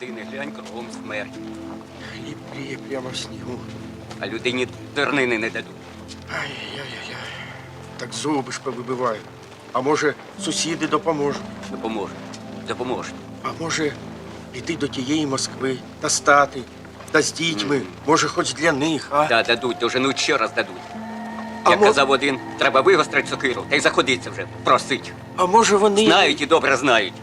Куди не глянь, кругом смерть. Хліб пліє прямо в снігу. А людині тернини не дадуть. Ай-яй-яй. Так зуби ж повибивають. А може, сусіди допоможуть. Допоможуть. Допоможуть. А може, піти до тієї Москви та стати, та з дітьми, може, хоч для них, а? Та дадуть, доженуть ще раз дадуть. А Як мо- казав один, треба вигострити сокиру, та й заходиться вже, просить. А може вони. Знають і добре знають.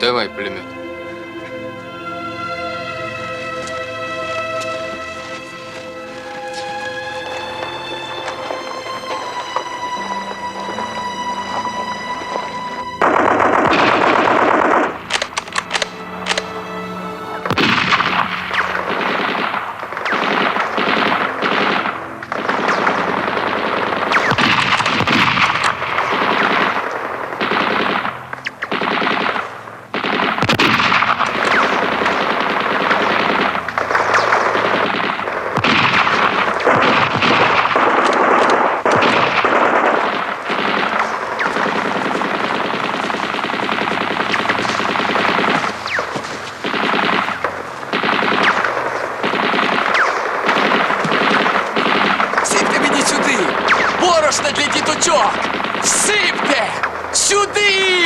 Давай пулемет. Можна для діточок! Сипте! Сюди!